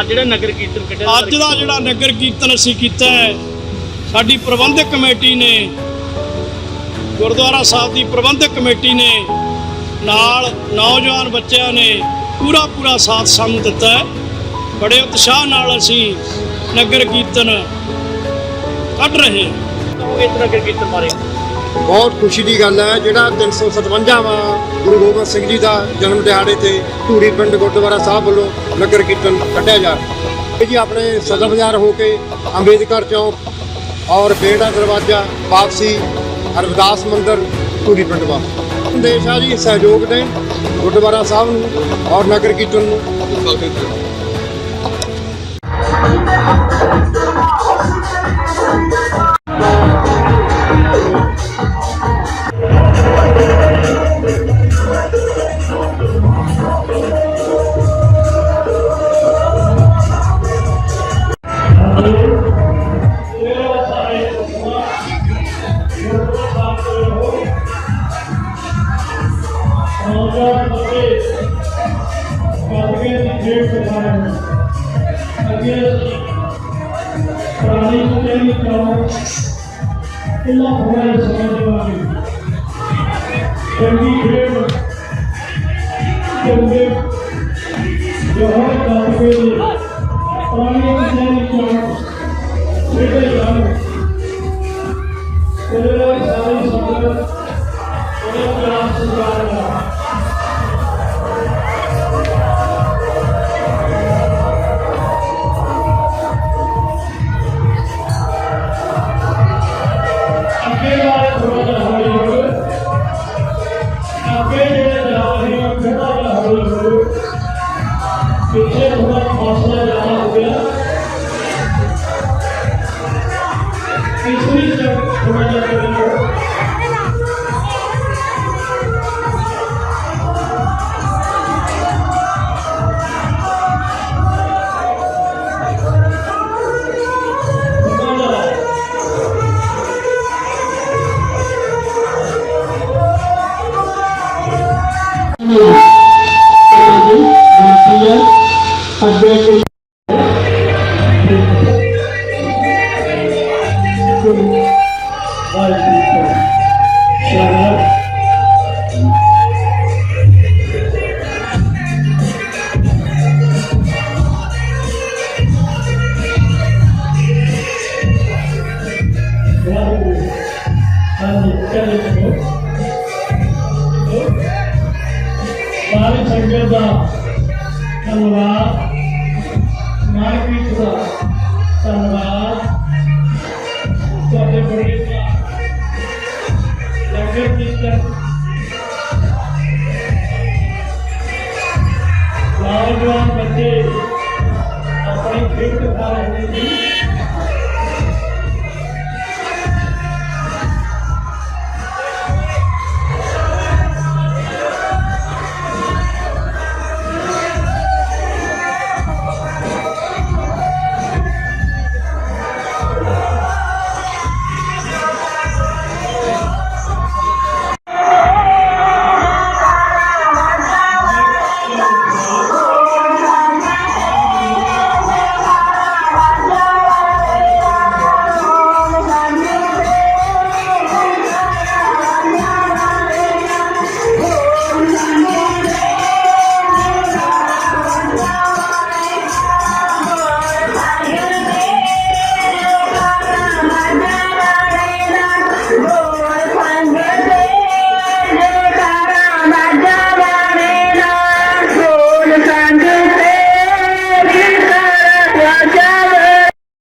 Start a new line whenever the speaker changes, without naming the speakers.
ਅੱਜ ਜਿਹੜਾ ਨਗਰ ਕੀਰਤਨ ਕੱਢਿਆ
ਅੱਜ ਦਾ ਜਿਹੜਾ ਨਗਰ ਕੀਰਤਨ ਅਸੀਂ ਕੀਤਾ ਹੈ ਸਾਡੀ ਪ੍ਰਬੰਧਕ ਕਮੇਟੀ ਨੇ ਗੁਰਦੁਆਰਾ ਸਾਹਿਬ ਦੀ ਪ੍ਰਬੰਧਕ ਕਮੇਟੀ ਨੇ ਨਾਲ ਨੌਜਵਾਨ ਬੱਚਿਆਂ ਨੇ ਪੂਰਾ ਪੂਰਾ ਸਾਥ ਸਾਨੂੰ ਦਿੱਤਾ ਹੈ। ਬੜੇ ਉਤਸ਼ਾਹ ਨਾਲ ਅਸੀਂ ਨਗਰ ਕੀਰਤਨ ਕੱਢ ਰਹੇ ਹਾਂ।
ਇਸ ਨਗਰ ਕੀਰਤਨ ਬਾਰੇ?
ਬਹੁਤ ਖੁਸ਼ੀ ਦੀ ਗੱਲ ਹੈ, ਜਿਹੜਾ 357ਵਾਂ ਗੁਰੂ ਗੋਬਿੰਦ ਸਿੰਘ ਜੀ ਦਾ ਜਨਮ ਦਿਹਾੜੇ ਤੇ ਧੂਰੀ ਪਿੰਡ ਗੁਰਦੁਆਰਾ ਸਾਹਿਬ ਵੱਲੋਂ ਨਗਰ ਕੀਰਤਨ ਕੱਢਿਆ ਜਾ ਰਿਹਾ ਇਹ ਜੀ ਆਪਣੇ ਸਦਰ ਬਾਜ਼ਾਰ ਹੋ ਕੇ ਅੰਬੇਦਕਰ ਚੌਕ ਔਰ ਬੇੜਾ ਦਰਵਾਜ਼ਾ ਵਾਪਸੀ ਅਰਦਾਸ ਮੰਦਰ ਧੂਰੀ ਪਿੰਡ ਵਾ ਸੰਦੇਸ਼ ਆ ਜੀ, ਸਹਿਯੋਗ ਦੇਣ ਗੁਰਦੁਆਰਾ ਸਾਹਿਬ ਨੂੰ ਔਰ ਨਗਰ ਕੀਰਤਨ ਨੂੰ।
ਚੰਗੀ ਖੇਡ ਚੰਗੇ ਜੋਹਰ ਕਾਪੇ ਦੇ ਪੁਰਾਣੇ ਕਿਸੇ ਚੋਂ ਜਿਹੜੇ ਜਾਣ, ਤੇਰੇ ਸਾਰੇ ਸੰਗਤ ਉਹਦੇ ਪਿਆਰ ਸਤਿਕਾਰ ਨਾਲ। Amen. ਧੰਨਵਾਦ। ਮਾਨਵੀ ਦਾ ਧੰਨਵਾਦ। ਤੁਹਾਡੇ ਬੜੇ ਲੰਗਰ ਕੀਰਤਨ। ਨੌਜਵਾਨ ਬੱਚੇ ਆਪਣੀ ਖੇਡ ਕਰ ਰਹੇ ਨੇ